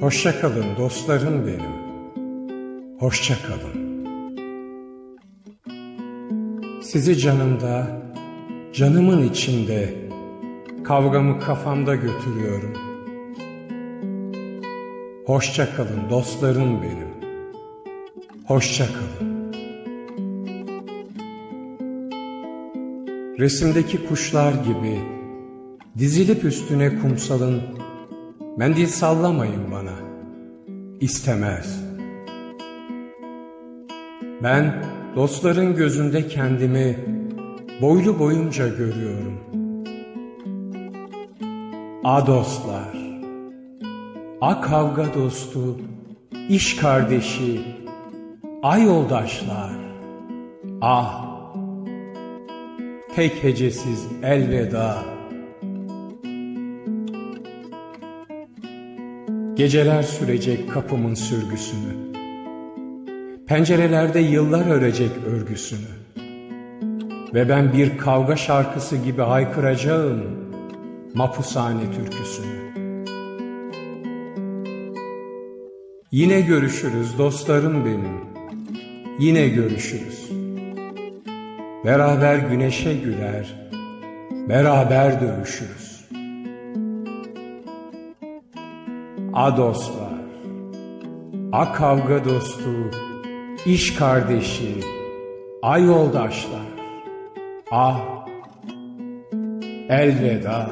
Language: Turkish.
Hoşça kalın dostlarım benim. Hoşça kalın. Sizi canımda, canımın içinde, kavgamı kafamda götürüyorum. Hoşça kalın dostlarım benim. Hoşça kalın. Resimdeki kuşlar gibi dizilip üstüne kumsalın mendil sallamayın bana. İstemez. Ben dostların gözünde kendimi boylu boyunca görüyorum. A dostlar, a kavga dostu, iş kardeşi, a yoldaşlar, ah tek hecesiz elveda. Geceler sürecek kapımın sürgüsünü. Pencerelerde yıllar örecek örgüsünü. Ve ben bir kavga şarkısı gibi haykıracağım mapushane türküsünü. Yine görüşürüz dostlarım benim. Yine görüşürüz. Beraber güneşe güler, beraber dövüşürüz. A dostlar, a kavga dostu, iş kardeşi, a yoldaşlar, ah elveda.